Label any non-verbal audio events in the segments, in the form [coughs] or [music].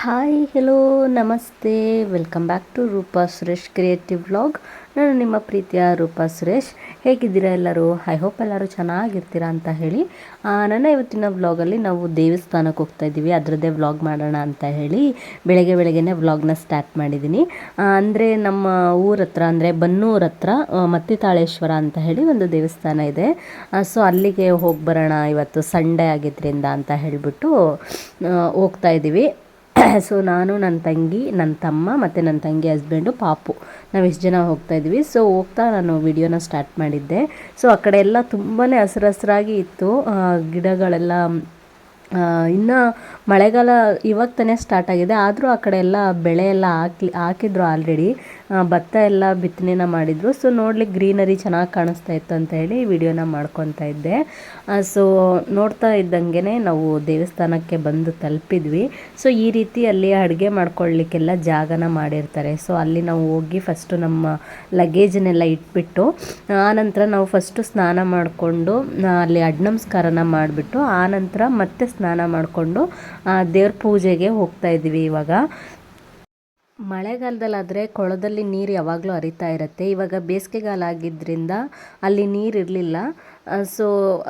Hi hello ನಮಸ್ತೆ. Welcome back to Roopa Suresh creative vlog ನಾನು ನಿಮ್ಮ ಪ್ರೀತಿಯ ರೂಪಾ ಸುರೇಶ್. ಹೇಗಿದ್ದೀರಾ ಎಲ್ಲರೂ? ಐ ಹೋಪ್ ಎಲ್ಲರೂ ಚೆನ್ನಾಗಿರ್ತೀರಾ ಅಂತ ಹೇಳಿ. ನನ್ನ ಇವತ್ತಿನ ವ್ಲಾಗಲ್ಲಿ ನಾವು ದೇವಸ್ಥಾನಕ್ಕೆ ಹೋಗ್ತಾ ಇದ್ದೀವಿ. ಅದರದ್ದೇ ವ್ಲಾಗ್ ಮಾಡೋಣ ಅಂತ ಹೇಳಿ ಬೆಳಗ್ಗೆ ಬೆಳಗ್ಗೆನೇ ವ್ಲಾಗ್ನ ಸ್ಟಾರ್ಟ್ ಮಾಡಿದ್ದೀನಿ. ಅಂದರೆ ನಮ್ಮ ಊರ ಹತ್ರ, ಅಂದರೆ ಬನ್ನೂರ ಹತ್ರ ಮತ್ತಿ ಮತ್ತಿತಾಳೇಶ್ವರ ಅಂತ ಹೇಳಿ ಒಂದು ದೇವಸ್ಥಾನ ಇದೆ. ಸೊ ಅಲ್ಲಿಗೆ ಹೋಗಿ ಬರೋಣ ಇವತ್ತು ಸಂಡೇ ಆಗಿದ್ದರಿಂದ ಅಂತ ಹೇಳಿಬಿಟ್ಟು ಹೋಗ್ತಾ ಇದ್ದೀವಿ. [coughs] ಸೊ ನಾನು ನನ್ನ ತಂಗಿ ನನ್ನ ತಮ್ಮ ಮತ್ತು ನನ್ನ ತಂಗಿ ಹಸ್ಬೆಂಡು ಪಾಪು. ನಾವು ಎಷ್ಟು ಜನ ಹೋಗ್ತಾ ಇದ್ವಿ. ಸೊ ಹೋಗ್ತಾ ನಾನು ವಿಡಿಯೋನ ಸ್ಟಾರ್ಟ್ ಮಾಡಿದ್ದೆ. ಸೊ ಆ ಕಡೆ ಎಲ್ಲ ತುಂಬಾ ಹಸಿರು ಹಸಿರಾಗಿ ಇತ್ತು ಗಿಡಗಳೆಲ್ಲ ಇನ್ನು ಮಳೆಗಾಲ ಇವಾಗ ತಾನೇ ಸ್ಟಾರ್ಟ್ ಆಗಿದೆ. ಆದರೂ ಆ ಕಡೆ ಎಲ್ಲ ಬೆಳೆ ಎಲ್ಲ ಹಾಕಿ ಹಾಕಿದ್ರು ಆಲ್ರೆಡಿ ಭತ್ತ ಎಲ್ಲ ಬಿತ್ತನೆನ ಮಾಡಿದರು. ಸೊ ನೋಡ್ಲಿಕ್ಕೆ ಗ್ರೀನರಿ ಚೆನ್ನಾಗಿ ಕಾಣಿಸ್ತಾ ಇತ್ತು ಅಂತ ಹೇಳಿ ವಿಡಿಯೋನ ಮಾಡ್ಕೊತಾ ಇದ್ದೆ. ಸೊ ನೋಡ್ತಾ ಇದ್ದಂಗೆ ನಾವು ದೇವಸ್ಥಾನಕ್ಕೆ ಬಂದು ತಲುಪಿದ್ವಿ. ಸೊ ಈ ರೀತಿ ಅಲ್ಲಿ ಅಡುಗೆ ಮಾಡ್ಕೊಳ್ಳಿಕ್ಕೆಲ್ಲ ಜಾಗನ ಮಾಡಿರ್ತಾರೆ. ಸೊ ಅಲ್ಲಿ ನಾವು ಹೋಗಿ ಫಸ್ಟು ನಮ್ಮ ಲಗೇಜನ್ನೆಲ್ಲ ಇಟ್ಬಿಟ್ಟು ಆನಂತರ ನಾವು ಫಸ್ಟು ಸ್ನಾನ ಮಾಡಿಕೊಂಡು ಅಲ್ಲಿ ಅಡ್ನಮಸ್ಕಾರನ ಮಾಡಿಬಿಟ್ಟು ಆನಂತರ ಮತ್ತೆ ಸ್ನಾನ ಮಾಡಿಕೊಂಡು ದೇವ್ರ ಪೂಜೆಗೆ ಹೋಗ್ತಾ ಇದ್ದೀವಿ ಇವಾಗ. ಮಳೆಗಾಲದಲ್ಲಾದರೆ ಕೊಳದಲ್ಲಿ ನೀರು ಯಾವಾಗಲೂ ಹರಿತಾ ಇರುತ್ತೆ. ಇವಾಗ ಬೇಸಿಗೆಗಾಲ ಆಗಿದ್ದರಿಂದ ಅಲ್ಲಿ ನೀರು ಇರಲಿಲ್ಲ ಸೊ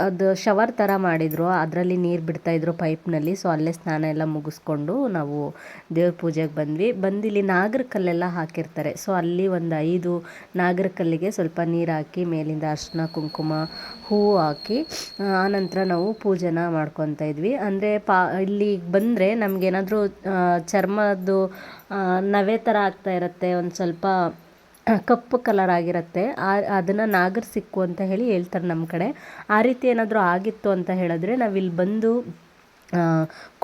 ಅದು ಶವರ್ ಥರ ಮಾಡಿದರು. ಅದರಲ್ಲಿ ನೀರು ಬಿಡ್ತಾಯಿದ್ರು ಪೈಪ್ನಲ್ಲಿ ಸೊ ಅಲ್ಲೇ ಸ್ನಾನ ಎಲ್ಲ ಮುಗಿಸ್ಕೊಂಡು ನಾವು ದೇವ್ರ ಪೂಜೆಗೆ ಬಂದ್ವಿ. ಬಂದು ಇಲ್ಲಿ ನಾಗರ ಕಲ್ಲೆಲ್ಲ ಹಾಕಿರ್ತಾರೆ. ಸೊ ಅಲ್ಲಿ ಒಂದು ಐದು ನಾಗರ ಕಲ್ಲಿಗೆ ಸ್ವಲ್ಪ ನೀರು ಹಾಕಿ, ಮೇಲಿಂದ ಅರ್ಶಿನ, ಕುಂಕುಮ, ಹೂವು ಹಾಕಿ ಆನಂತರ ನಾವು ಪೂಜೆನ ಮಾಡ್ಕೊತಾ ಇದ್ವಿ. ಅಂದರೆ ಪಾ, ಇಲ್ಲಿ ಬಂದರೆ ನಮಗೇನಾದರೂ ಚರ್ಮದ್ದು ನವೆ ಥರ ಆಗ್ತಾ ಇರುತ್ತೆ. ಒಂದು ಸ್ವಲ್ಪ ಕಪ್ಪು ಕಲರ್ ಆಗಿರುತ್ತೆ. ಅದನ್ನು ನಾಗರ ಸಿಕ್ಕು ಅಂತ ಹೇಳಿ ಹೇಳ್ತಾರೆ ನಮ್ಮ ಕಡೆ. ಆ ರೀತಿ ಏನಾದರೂ ಆಗಿತ್ತು ಅಂತ ಹೇಳಿದ್ರೆ ನಾವಿಲ್ಲಿ ಬಂದು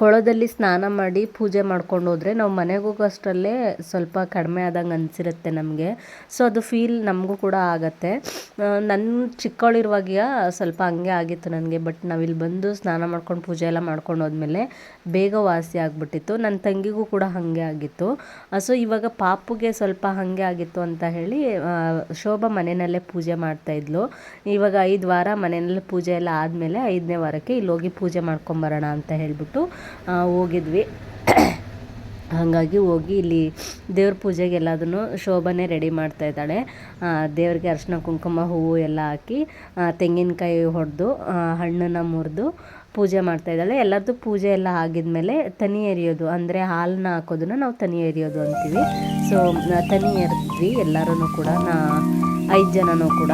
ಕೊಳದಲ್ಲಿ ಸ್ನಾನ ಮಾಡಿ ಪೂಜೆ ಮಾಡ್ಕೊಂಡು ಹೋದರೆ ನಾವು ಮನೆಗೆ ಹೋಗೋಷ್ಟರಲ್ಲೇ ಸ್ವಲ್ಪ ಕಡಿಮೆ ಆದಂಗೆ ಅನಿಸಿರುತ್ತೆ ನಮಗೆ. ಸೊ ಅದು ಫೀಲ್ ನಮಗೂ ಕೂಡ ಆಗತ್ತೆ. ನನ್ನ ಚಿಕ್ಕವಳಿರುವಾಗ ಸ್ವಲ್ಪ ಹಂಗೆ ಆಗಿತ್ತು ನನಗೆ ಬಟ್ ನಾವಿಲ್ಲಿ ಬಂದು ಸ್ನಾನ ಮಾಡ್ಕೊಂಡು ಪೂಜೆ ಎಲ್ಲ ಮಾಡ್ಕೊಂಡು ಹೋದ್ಮೇಲೆ ಬೇಗ ವಾಸಿ ಆಗಿಬಿಟ್ಟಿತ್ತು. ನನ್ನ ತಂಗಿಗೂ ಕೂಡ ಹಾಗೆ ಆಗಿತ್ತು. ಸೊ ಇವಾಗ ಪಾಪುಗೆ ಸ್ವಲ್ಪ ಹಾಗೆ ಆಗಿತ್ತು ಅಂತ ಹೇಳಿ ಶೋಭಾ ಮನೆಯಲ್ಲೇ ಪೂಜೆ ಮಾಡ್ತಾಯಿದ್ಲು ಇವಾಗ ಐದು ವಾರ ಮನೆಯಲ್ಲೇ ಪೂಜೆ ಎಲ್ಲ ಆದಮೇಲೆ ಐದನೇ ವಾರಕ್ಕೆ ಇಲ್ಲಿ ಹೋಗಿ ಪೂಜೆ ಮಾಡ್ಕೊಂಬರೋಣ ಅಂತ ಹೇಳಿಬಿಟ್ಟು ಹೋಗಿದ್ವಿ. ಹಾಗಾಗಿ ಹೋಗಿ ಇಲ್ಲಿ ದೇವ್ರ ಪೂಜೆಗೆ ಎಲ್ಲದನ್ನು ಶೋಭನೆ ರೆಡಿ ಮಾಡ್ತಾ ಇದ್ದಾಳೆ. ದೇವರಿಗೆ ಅರ್ಶಿನ, ಕುಂಕುಮ, ಹೂವು ಎಲ್ಲ ಹಾಕಿ ತೆಂಗಿನಕಾಯಿ ಹೊಡೆದು ಹಣ್ಣನ್ನು ಮುರಿದು ಪೂಜೆ ಮಾಡ್ತಾ ಇದ್ದಾಳೆ. ಎಲ್ಲರದ್ದು ಪೂಜೆ ಎಲ್ಲ ಆಗಿದ್ಮೇಲೆ ತನಿ ಎರಿಯೋದು, ಅಂದರೆ ಹಾಲನ್ನ ಹಾಕೋದನ್ನು ನಾವು ತನಿ ಎರಿಯೋದು ಅಂತೀವಿ. ಸೊ ತನಿ ಎರೆದ್ವಿ ಎಲ್ಲರೂ ಕೂಡ, ನಾ ಐದು ಜನನೂ ಕೂಡ.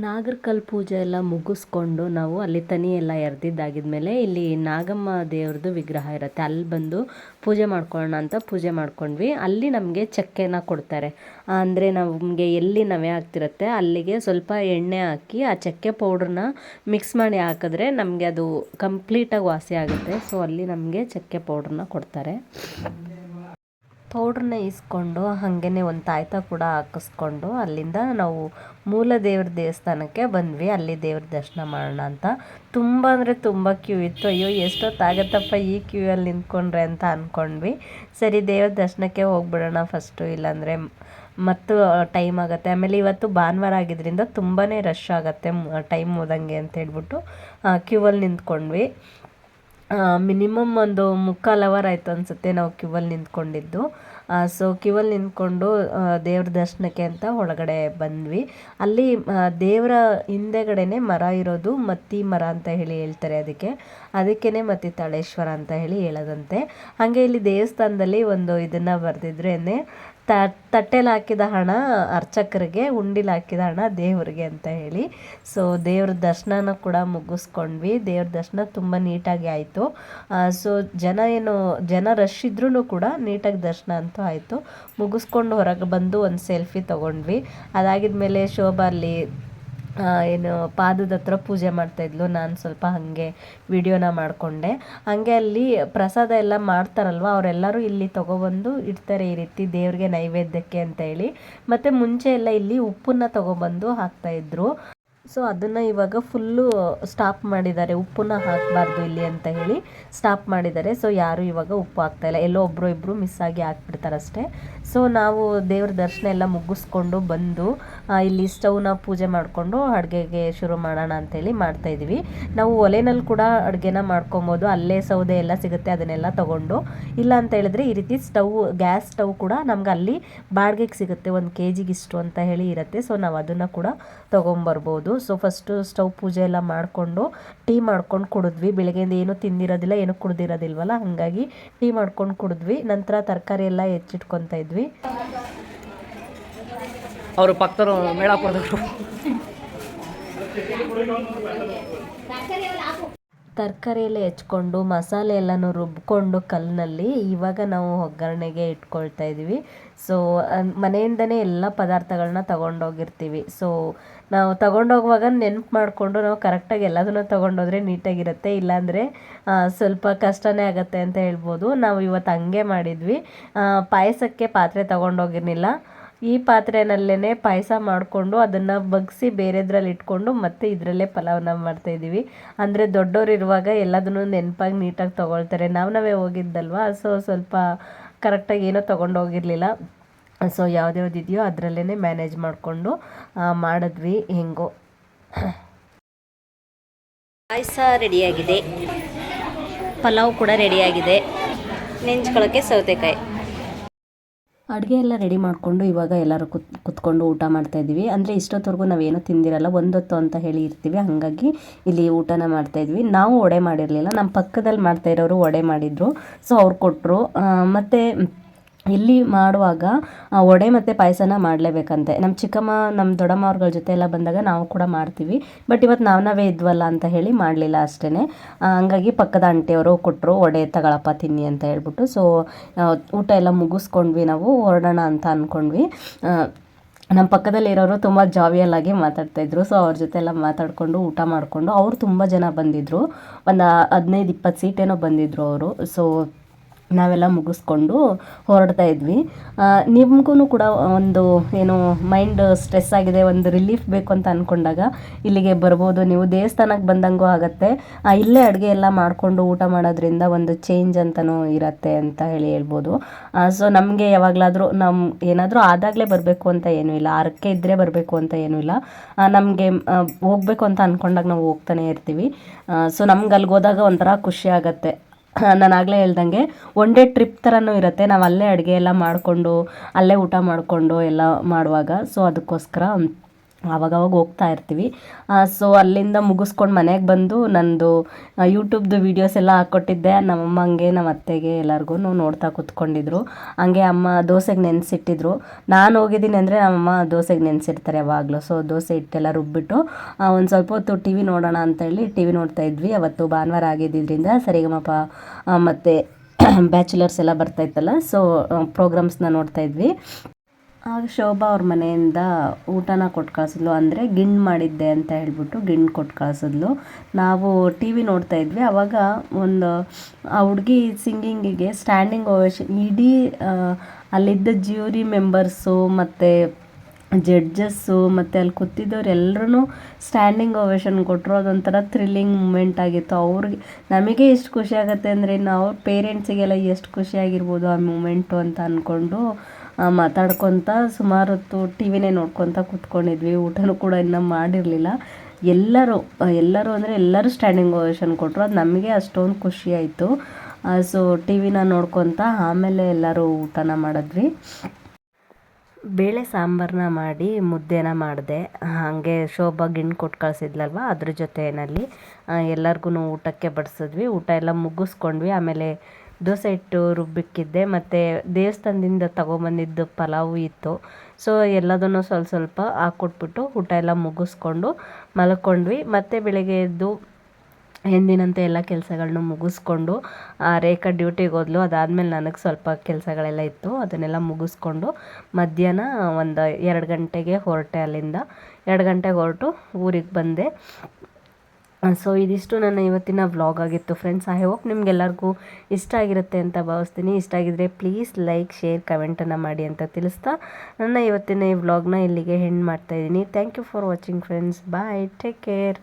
ನಾಗರಕಲ್ ಪೂಜೆ ಎಲ್ಲ ಮುಗಿಸ್ಕೊಂಡು ನಾವು ಅಲ್ಲಿ ತನಿ ಎಲ್ಲ ಎರೆದಿದ್ದಾಗಿದ್ಮೇಲೆ ಇಲ್ಲಿ ನಾಗಮ್ಮ ದೇವ್ರದ್ದು ವಿಗ್ರಹ ಇರುತ್ತೆ. ಅಲ್ಲಿ ಬಂದು ಪೂಜೆ ಮಾಡ್ಕೊಳ್ಳೋಣ ಅಂತ ಪೂಜೆ ಮಾಡ್ಕೊಂಡ್ವಿ. ಅಲ್ಲಿ ನಮಗೆ ಚಕ್ಕೆನ ಕೊಡ್ತಾರೆ. ಅಂದರೆ ನಮಗೆ ಎಲ್ಲಿ ನವೆ ಆಗ್ತಿರುತ್ತೆ, ಅಲ್ಲಿಗೆ ಸ್ವಲ್ಪ ಎಣ್ಣೆ ಹಾಕಿ ಆ ಚಕ್ಕೆ ಪೌಡ್ರನ್ನ ಮಿಕ್ಸ್ ಮಾಡಿ ಹಾಕಿದ್ರೆ ನಮಗೆ ಅದು ಕಂಪ್ಲೀಟಾಗಿ ವಾಸಿ ಆಗುತ್ತೆ. ಸೊ ಅಲ್ಲಿ ನಮಗೆ ಚಕ್ಕೆ ಪೌಡ್ರನ್ನ ಕೊಡ್ತಾರೆ. ಪೌಡ್ರನ್ನ ಇಸ್ಕೊಂಡು ಹಾಗೇ ಒಂದು ತಾಯ್ತ ಕೂಡ ಹಾಕಿಸ್ಕೊಂಡು ಅಲ್ಲಿಂದ ನಾವು ಮೂಲ ದೇವ್ರ ದೇವಸ್ಥಾನಕ್ಕೆ ಬಂದ್ವಿ. ಅಲ್ಲಿ ದೇವ್ರ ದರ್ಶನ ಮಾಡೋಣ ಅಂತ. ತುಂಬ ಅಂದರೆ ತುಂಬ ಕ್ಯೂ ಇತ್ತು. ಅಯ್ಯೋ, ಎಷ್ಟೊತ್ತಾಗತ್ತಪ್ಪ ಈ ಕ್ಯೂ ಅಲ್ಲಿ ನಿಂತ್ಕೊಂಡ್ರೆ ಅಂತ ಅಂದ್ಕೊಂಡ್ವಿ ಸರಿ, ದೇವ್ರ ದರ್ಶನಕ್ಕೆ ಹೋಗ್ಬಿಡೋಣ ಫಸ್ಟು ಇಲ್ಲಾಂದರೆ ಮತ್ತು ಟೈಮ್ ಆಗುತ್ತೆ. ಆಮೇಲೆ ಇವತ್ತು ಭಾನುವಾರ ಆಗಿದ್ದರಿಂದ ತುಂಬಾ ರಶ್ ಆಗುತ್ತೆ ಟೈಮ್ ಹೋದಂಗೆ ಅಂತ ಹೇಳ್ಬಿಟ್ಟು ಕ್ಯೂವಲ್ಲಿ ನಿಂತ್ಕೊಂಡ್ವಿ. ಮಿನಿಮಮ್ ಒಂದು ಮುಕ್ಕಾಲು ಅವರ್ ಆಯಿತು ಅನಿಸುತ್ತೆ ನಾವು ಕ್ಯೂವಲ್ಲಿ ನಿಂತ್ಕೊಂಡಿದ್ದು. ಸೊ ಕ್ಯೂವಲ್ಲಿ ನಿಂತ್ಕೊಂಡು ದೇವ್ರ ದರ್ಶನಕ್ಕೆ ಅಂತ ಒಳಗಡೆ ಬಂದ್ವಿ. ಅಲ್ಲಿ ದೇವರ ಹಿಂದೆಗಡೆನೆ ಮರ ಇರೋದು ಮತ್ತಿ ಮರ ಅಂತ ಹೇಳಿ ಹೇಳ್ತಾರೆ ಅದಕ್ಕೆ. ಅದಕ್ಕೇ ಮತ್ತಿ ತಾಳೇಶ್ವರ ಅಂತ ಹೇಳಿ ಹೇಳೋದಂತೆ. ಹಾಗೆ ಇಲ್ಲಿ ದೇವಸ್ಥಾನದಲ್ಲಿ ಒಂದು ಇದನ್ನು ಬರೆದಿದ್ರೇನೆ ತ ತಟ್ಟೆಲಿ ಹಾಕಿದ ಹಣ ಅರ್ಚಕರಿಗೆ, ಉಂಡಿಲಿ ಹಾಕಿದ ಹಣ ದೇವರಿಗೆ ಅಂತ ಹೇಳಿ. ಸೊ, ದೇವ್ರ ದರ್ಶನನ ಕೂಡ ಮುಗಿಸ್ಕೊಂಡ್ವಿ. ದೇವ್ರ ದರ್ಶನ ತುಂಬ ನೀಟಾಗಿ ಆಯಿತು. ಸೊ, ಜನ ಏನು, ಜನ ರಶ್ ಇದ್ರೂ ಕೂಡ ನೀಟಾಗಿ ದರ್ಶನ ಅಂತೂ ಆಯಿತು. ಮುಗಿಸ್ಕೊಂಡು ಹೊರಗೆ ಬಂದು ಒಂದು ಸೆಲ್ಫಿ ತೊಗೊಂಡ್ವಿ. ಅದಾಗಿದ್ಮೇಲೆ ಶೋಭಾ ಅಲ್ಲಿ ಏನು, ಪಾದದ ಹತ್ರ ಪೂಜೆ ಮಾಡ್ತಾಯಿದ್ಲು ನಾನು ಸ್ವಲ್ಪ ಹಾಗೆ ವಿಡಿಯೋನ ಮಾಡಿಕೊಂಡೆ. ಹಾಗೆ ಅಲ್ಲಿ ಪ್ರಸಾದ ಎಲ್ಲ ಮಾಡ್ತಾರಲ್ವ? ಅವರೆಲ್ಲರೂ ಇಲ್ಲಿ ತೊಗೊಬಂದು ಇಡ್ತಾರೆ ಈ ರೀತಿ ದೇವ್ರಿಗೆ ನೈವೇದ್ಯಕ್ಕೆ ಅಂತ ಹೇಳಿ ಮತ್ತು ಮುಂಚೆ ಎಲ್ಲ ಇಲ್ಲಿ ಉಪ್ಪನ್ನ ತೊಗೊಬಂದು ಹಾಕ್ತಾಯಿದ್ರು ಸೊ ಅದನ್ನು ಇವಾಗ ಫುಲ್ಲು ಸ್ಟಾಪ್ ಮಾಡಿದ್ದಾರೆ. ಉಪ್ಪನ್ನ ಹಾಕಬಾರ್ದು ಇಲ್ಲಿ ಅಂತ ಹೇಳಿ ಸ್ಟಾಪ್ ಮಾಡಿದ್ದಾರೆ. ಸೊ ಯಾರು ಇವಾಗ ಉಪ್ಪು ಹಾಕ್ತಾಯಿಲ್ಲ ಎಲ್ಲೋ ಒಬ್ಬರು ಇಬ್ಬರು ಮಿಸ್ ಆಗಿ ಹಾಕ್ಬಿಡ್ತಾರೆ ಅಷ್ಟೇ ಸೊ ನಾವು ದೇವ್ರ ದರ್ಶನ ಎಲ್ಲ ಮುಗಿಸ್ಕೊಂಡು ಬಂದು ಇಲ್ಲಿ ಸ್ಟವ್ನ ಪೂಜೆ ಮಾಡಿಕೊಂಡು ಅಡುಗೆಗೆ ಶುರು ಮಾಡೋಣ ಅಂತೇಳಿ ಮಾಡ್ತಾಯಿದ್ವಿ ನಾವು ಒಲೆನಲ್ಲಿ ಕೂಡ ಅಡುಗೆನ ಮಾಡ್ಕೊಬೋದು. ಅಲ್ಲೇ ಸೌದೆ ಎಲ್ಲ ಸಿಗುತ್ತೆ, ಅದನ್ನೆಲ್ಲ ತೊಗೊಂಡು. ಇಲ್ಲ ಅಂತ ಹೇಳಿದ್ರೆ ಈ ರೀತಿ ಸ್ಟವ್, ಗ್ಯಾಸ್ ಸ್ಟವ್ ಕೂಡ ನಮ್ಗೆ ಅಲ್ಲಿ ಬಾಡಿಗೆಗೆ ಸಿಗುತ್ತೆ. ಒಂದು ಕೆ ಇಷ್ಟು ಅಂತ ಹೇಳಿ ಇರುತ್ತೆ. ಸೊ ನಾವು ಅದನ್ನು ಕೂಡ ತೊಗೊಂಬರ್ಬೋದು. ಸೊ ಫಸ್ಟು ಸ್ಟವ್ ಪೂಜೆ ಎಲ್ಲ ಮಾಡಿಕೊಂಡು ಟೀ ಮಾಡ್ಕೊಂಡು ಕುಡಿದ್ವಿ. ಬೆಳಗ್ಗೆಯಿಂದ ಏನೂ ತಿಂದಿರೋದಿಲ್ಲ, ಏನೂ ಕುಡ್ದಿರೋದಿಲ್ವಲ್ಲ, ಹಾಗಾಗಿ ಟೀ ಮಾಡ್ಕೊಂಡು ಕುಡಿದ್ವಿ. ನಂತರ ತರಕಾರಿ ಎಲ್ಲ ಹೆಚ್ಚಿಟ್ಕೊತಾ ಇದ್ವಿ. ಅವರು ಭಕ್ತರು ಮೇಳ ಕೊಡೋದು ತರಕಾರಿ ಎಲ್ಲ ಹೆಚ್ಕೊಂಡು ಮಸಾಲೆ ಎಲ್ಲನೂ ರುಬ್ಕೊಂಡು ಕಲ್ಲಿನಲ್ಲಿ ಇವಾಗ ನಾವು ಒಗ್ಗರಣೆಗೆ ಇಟ್ಕೊಳ್ತಾ ಇದ್ದೀವಿ. ಸೊ ಮನೆಯಿಂದನೇ ಎಲ್ಲ ಪದಾರ್ಥಗಳನ್ನ ತಗೊಂಡೋಗಿರ್ತೀವಿ. ಸೊ ನಾವು ತಗೊಂಡೋಗುವಾಗ ನೆನ್ಪು ಮಾಡಿಕೊಂಡು ನಾವು ಕರೆಕ್ಟಾಗಿ ಎಲ್ಲದನ್ನು ತೊಗೊಂಡೋದ್ರೆ ನೀಟಾಗಿರುತ್ತೆ. ಇಲ್ಲಾಂದರೆ ಸ್ವಲ್ಪ ಕಷ್ಟನೇ ಆಗುತ್ತೆ ಅಂತ ಹೇಳ್ಬೋದು. ನಾವು ಇವತ್ತು ಹಂಗೆ ಮಾಡಿದ್ವಿ. ಪಾಯಸಕ್ಕೆ ಪಾತ್ರೆ ತೊಗೊಂಡೋಗಿರಲಿಲ್ಲ. ಈ ಪಾತ್ರೆನಲ್ಲೇ ಪಾಯಸ ಮಾಡಿಕೊಂಡು ಅದನ್ನು ಬಗ್ಸಿ ಬೇರೆದ್ರಲ್ಲಿ ಇಟ್ಕೊಂಡು ಮತ್ತೆ ಇದರಲ್ಲೇ ಪಲಾವ್ನ ಮಾಡ್ತಾಯಿದ್ದೀವಿ ಅಂದರೆ ದೊಡ್ಡೋರು ಇರುವಾಗ ಎಲ್ಲದನ್ನು ನೆನಪಾಗಿ ನೀಟಾಗಿ ತೊಗೊಳ್ತಾರೆ. ನಾವು ನಾವೇ ಹೋಗಿದ್ದಲ್ವಾ? ಸೊ ಸ್ವಲ್ಪ ಕರೆಕ್ಟಾಗಿ ಏನೋ ತೊಗೊಂಡೋಗಿರಲಿಲ್ಲ ಸೊ ಯಾವ್ದ್ಯಾವ್ದು ಇದೆಯೋ ಅದರಲ್ಲೇ ಮ್ಯಾನೇಜ್ ಮಾಡಿಕೊಂಡು ಮಾಡಿದ್ವಿ. ಹೆಂಗೋ. ಪಾಯಸ ರೆಡಿಯಾಗಿದೆ. ಪಲಾವ್ ಕೂಡ ರೆಡಿಯಾಗಿದೆ. ನೆಂಚ್ಕೊಳ್ಳೋಕ್ಕೆ ಸೌತೆಕಾಯಿ. ಅಡುಗೆ ಎಲ್ಲ ರೆಡಿ ಮಾಡಿಕೊಂಡು ಇವಾಗ ಎಲ್ಲರೂ ಕುತ್, ಕುತ್ಕೊಂಡು ಊಟ ಮಾಡ್ತಾಯಿದ್ವಿ ಅಂದರೆ ಇಷ್ಟೊತ್ತವರೆಗೂ ನಾವೇನು ತಿಂದಿರಲ್ಲ, ಒಂದೊತ್ತು ಅಂತ ಹೇಳಿ ಇರ್ತೀವಿ. ಹಾಗಾಗಿ ಇಲ್ಲಿ ಊಟನ ಮಾಡ್ತಾಯಿದ್ವಿ ನಾವು ಒಡೆ ಮಾಡಿರಲಿಲ್ಲ. ನಮ್ಮ ಪಕ್ಕದಲ್ಲಿ ಮಾಡ್ತಾ ಇರೋರು ವಡೆ ಮಾಡಿದರು. ಸೊ ಅವ್ರು ಕೊಟ್ಟರು ಮತ್ತು ಇಲ್ಲಿ ಮಾಡುವಾಗ ವಡೆ ಮತ್ತು ಪಾಯಸನ ಮಾಡಲೇಬೇಕಂತೆ. ನಮ್ಮ ಚಿಕ್ಕಮ್ಮ ನಮ್ಮ ದೊಡ್ಡಮ್ಮ ಅವ್ರಗಳ ಜೊತೆ ಎಲ್ಲ ಬಂದಾಗ ನಾವು ಕೂಡ ಮಾಡ್ತೀವಿ. ಬಟ್ ಇವತ್ತು ನಾವು ನಾವೇ ಇದ್ವಲ್ಲ ಅಂತ ಹೇಳಿ ಮಾಡಲಿಲ್ಲ ಅಷ್ಟೇ ಹಂಗಾಗಿ ಪಕ್ಕದ ಆಂಟಿಯವರು ಕೊಟ್ಟರು ವಡೆ ತಗೊಳಪ್ಪ, ತಿನ್ನಿ ಅಂತ ಹೇಳ್ಬಿಟ್ಟು. ಸೊ ಊಟ ಎಲ್ಲ ಮುಗಿಸ್ಕೊಂಡ್ವಿ ನಾವು, ಹೊರಡೋಣ ಅಂತ ಅಂದ್ಕೊಂಡ್ವಿ ನಮ್ಮ ಪಕ್ಕದಲ್ಲಿರೋರು ತುಂಬ ಜಾವಿಯಲ್ಲಾಗಿ ಮಾತಾಡ್ತಾಯಿದ್ರು ಸೊ ಅವ್ರ ಜೊತೆ ಎಲ್ಲ ಮಾತಾಡಿಕೊಂಡು, ಊಟ ಮಾಡಿಕೊಂಡು, ಅವರು ತುಂಬ ಜನ ಬಂದಿದ್ದರು ಒಂದು ಹದಿನೈದು ಇಪ್ಪತ್ತು ಸೀಟೇನೋ ಬಂದಿದ್ದರು ಅವರು. ಸೊ ನಾವೆಲ್ಲ ಮುಗಿಸ್ಕೊಂಡು ಹೊರಡ್ತಾ ಇದ್ವಿ. ನಿಮ್ಗೂ ಕೂಡ ಒಂದು ಏನು ಮೈಂಡ್ ಸ್ಟ್ರೆಸ್ ಆಗಿದೆ, ಒಂದು ರಿಲೀಫ್ ಬೇಕು ಅಂತ ಅಂದ್ಕೊಂಡಾಗ ಇಲ್ಲಿಗೆ ಬರ್ಬೋದು. ನೀವು ದೇವಸ್ಥಾನಕ್ಕೆ ಬಂದಂಗೂ ಆಗುತ್ತೆ. ಇಲ್ಲೇ ಅಡುಗೆ ಎಲ್ಲ ಮಾಡಿಕೊಂಡು ಊಟ ಮಾಡೋದ್ರಿಂದ ಒಂದು ಚೇಂಜ್ ಅಂತಲೂ ಇರತ್ತೆ ಅಂತ ಹೇಳಿ ಹೇಳ್ಬೋದು. ಸೊ ನಮಗೆ ಯಾವಾಗಲಾದರೂ ನಮ್ಮ ಏನಾದರೂ ಆದಾಗಲೇ ಬರಬೇಕು ಅಂತ ಏನೂ ಇಲ್ಲ. ಆರಕ್ಕೆ ಇದ್ದರೆ ಬರಬೇಕು ಅಂತ ಏನೂ ಇಲ್ಲ. ನಮಗೆ ಹೋಗಬೇಕು ಅಂತ ಅಂದ್ಕೊಂಡಾಗ ನಾವು ಹೋಗ್ತಾನೆ ಇರ್ತೀವಿ. ಸೊ ನಮ್ಗೆ ಅಲ್ಲಿಗೆ ಹೋದಾಗ ಒಂಥರ ಖುಷಿ ಆಗುತ್ತೆ. ನಾನು ಆಗಲೇ ಹೇಳ್ದಂಗೆ ಒನ್ ಡೇ ಟ್ರಿಪ್ ಥರನೂ ಇರುತ್ತೆ. ನಾವು ಅಲ್ಲೇ ಅಡುಗೆ ಎಲ್ಲ ಮಾಡಿಕೊಂಡು, ಅಲ್ಲೇ ಊಟ ಮಾಡಿಕೊಂಡು ಎಲ್ಲ ಮಾಡುವಾಗ. ಸೊ ಅದಕ್ಕೋಸ್ಕರ ಆವಾಗವಾಗ ಹೋಗ್ತಾ ಇರ್ತೀವಿ. ಸೊ ಅಲ್ಲಿಂದ ಮುಗಿಸ್ಕೊಂಡು ಮನೆಗೆ ಬಂದು ನಂದು ಯೂಟ್ಯೂಬ್ದು ವೀಡಿಯೋಸ್ ಎಲ್ಲ ಹಾಕ್ಕೊಟ್ಟಿದ್ದೆ ನಮ್ಮಮ್ಮಂಗೆ ನಮ್ಮ ಅತ್ತೆಗೆ ಎಲ್ಲರಿಗೂ ನೋಡ್ತಾ ಕೂತ್ಕೊಂಡಿದ್ರು. ಹಂಗೆ ಅಮ್ಮ ದೋಸೆಗೆ ನೆನೆಸಿಟ್ಟಿದ್ರು. ನಾನು ಹೋಗಿದ್ದೀನಿ ಅಂದರೆ ನಮ್ಮಮ್ಮ ದೋಸೆಗೆ ನೆನೆಸಿರ್ತಾರೆ ಯಾವಾಗಲೂ. ಸೊ ದೋಸೆ ಹಿಟ್ಟೆಲ್ಲ ರುಬ್ಬಿಟ್ಟು ಒಂದು ಸ್ವಲ್ಪ ಹೊತ್ತು ಟಿ ವಿ ನೋಡೋಣ ಅಂತೇಳಿ ಟಿ ವಿ ನೋಡ್ತಾ ಇದ್ವಿ. ಅವತ್ತು ಭಾನುವಾರ ಆಗಿದ್ದರಿಂದ ಸರಿಗಮಪ ಮತ್ತು [coughs] ಬ್ಯಾಚುಲರ್ಸ್ ಎಲ್ಲ ಬರ್ತಾ ಇತ್ತಲ್ಲ ಸೊ ಪ್ರೋಗ್ರಾಮ್ಸ್ನ ನೋಡ್ತಾ ಇದ್ವಿ. ಆಗ ಶೋಭಾ ಅವ್ರ ಮನೆಯಿಂದ ಊಟನ ಕೊಟ್ಟು ಕಳಿಸಿದ್ಲು. ಅಂದರೆ ಗಿಣ್ಣು ಮಾಡಿದ್ದೆ ಅಂತ ಹೇಳ್ಬಿಟ್ಟು ಗಿಣ್ಣು ಕೊಟ್ಟು ಕಳಿಸಿದ್ಲು. ನಾವು ಟಿ ವಿ ನೋಡ್ತಾ ಇದ್ವಿ. ಆವಾಗ ಒಂದು, ಆ ಹುಡುಗಿ ಸಿಂಗಿಂಗಿಗೆ ಸ್ಟ್ಯಾಂಡಿಂಗ್ ಓವೇಶನ್ ಇಡೀ ಅಲ್ಲಿದ್ದ ಜ್ಯೂರಿ ಮೆಂಬರ್ಸು ಮತ್ತು ಜಡ್ಜಸ್ಸು ಮತ್ತು ಅಲ್ಲಿ ಕೂತಿದ್ದವ್ರು ಸ್ಟ್ಯಾಂಡಿಂಗ್ ಓವೇಶನ್ ಕೊಟ್ಟರು ಅದೊಂಥರ ಥ್ರಿಲ್ಲಿಂಗ್ ಮೂಮೆಂಟ್ ಆಗಿತ್ತು. ಅವ್ರಿಗೆ, ನಮಗೆ ಎಷ್ಟು ಖುಷಿ ಅಂದರೆ ಇನ್ನು ಅವ್ರ ಪೇರೆಂಟ್ಸಿಗೆಲ್ಲ ಎಷ್ಟು ಖುಷಿಯಾಗಿರ್ಬೋದು ಆ ಮೂಮೆಂಟು ಅಂತ ಅಂದ್ಕೊಂಡು ಮಾತಾಡ್ಕೊತ ಸುಮಾರು ಹೊತ್ತು ಟಿ ವಿನೇ ನೋಡ್ಕೊತ ಕೂತ್ಕೊಂಡಿದ್ವಿ. ಊಟನೂ ಕೂಡ ಇನ್ನೂ ಮಾಡಿರಲಿಲ್ಲ. ಎಲ್ಲರೂ ಎಲ್ಲರೂ ಅಂದರೆ ಎಲ್ಲರೂ ಸ್ಟ್ಯಾಂಡಿಂಗ್ ಓವೇಷನ್ ಕೊಟ್ಟರು ಅದು ನಮಗೆ ಅಷ್ಟೊಂದು ಖುಷಿ ಆಯಿತು. ಸೊ ಟಿ ವಿನ ನೋಡ್ಕೊತ ಆಮೇಲೆ ಎಲ್ಲರೂ ಊಟನ ಮಾಡಿದ್ವಿ. ಬೇಳೆ ಸಾಂಬಾರನ್ನ ಮಾಡಿ ಮುದ್ದೆನ ಮಾಡಿದೆ. ಹಾಗೆ ಶೋಭಾ ಗಿಣ್ಣು ಕೊಟ್ಟು ಕಳಿಸಿದ್ಲಲ್ವ ಅದ್ರ ಜೊತೆಯಲ್ಲಿ ಎಲ್ಲರಿಗೂ ಊಟಕ್ಕೆ ಬಡಿಸಿದ್ವಿ. ಊಟ ಎಲ್ಲ ಮುಗಿಸ್ಕೊಂಡ್ವಿ. ಆಮೇಲೆ ದೋಸೆ ಹಿಟ್ಟು ರುಬ್ಬಿಕ್ಕಿದ್ದೆ, ಮತ್ತು ದೇವಸ್ಥಾನದಿಂದ ತಗೊಬಂದಿದ್ದು ಪಲಾವು ಇತ್ತು. ಸೊ ಎಲ್ಲದನ್ನು ಸ್ವಲ್ಪ ಸ್ವಲ್ಪ ಹಾಕ್ಕೊಟ್ಬಿಟ್ಟು ಊಟ ಎಲ್ಲ ಮುಗಿಸ್ಕೊಂಡು ಮಲ್ಕೊಂಡ್ವಿ. ಮತ್ತು ಬೆಳಗ್ಗೆ ಎದ್ದು ಎಂದಿನಂತೆ ಎಲ್ಲ ಕೆಲಸಗಳನ್ನೂ ಮುಗಿಸ್ಕೊಂಡು ರೇಖಾ ಡ್ಯೂಟಿಗೆ ಹೋದ್ಲು. ಅದಾದಮೇಲೆ ನನಗೆ ಸ್ವಲ್ಪ ಕೆಲಸಗಳೆಲ್ಲ ಇತ್ತು. ಅದನ್ನೆಲ್ಲ ಮುಗಿಸ್ಕೊಂಡು ಮಧ್ಯಾಹ್ನ ಒಂದು ಎರಡು ಗಂಟೆಗೆ ಹೊರಟೆ ಅಲ್ಲಿಂದ. ಎರಡು ಗಂಟೆಗೆ ಹೊರಟು ಊರಿಗೆ ಬಂದೆ. ಸೊ ಇದಿಷ್ಟು ನನ್ನ ಇವತ್ತಿನ ವ್ಲಾಗ್ ಆಗಿತ್ತು. ಫ್ರೆಂಡ್ಸ್ ಐ ಹೋಪ್ ನಿಮಗೆಲ್ಲರಿಗೂ ಇಷ್ಟ ಆಗಿರುತ್ತೆ ಅಂತ ಭಾವಿಸ್ತೀನಿ. ಇಷ್ಟ ಆಗಿದ್ರೆ ಪ್ಲೀಸ್ ಲೈಕ್ ಶೇರ್ ಕಮೆಂಟನ್ನು ಮಾಡಿ ಅಂತ ತಿಳಿಸ್ತಾ ನನ್ನ ಇವತ್ತಿನ ಈ ವ್ಲಾಗ್ನ ಇಲ್ಲಿಗೆ ಹೆಣ್ಣು ಮಾಡ್ತಾಯಿದ್ದೀನಿ thank you for watching friends bye take care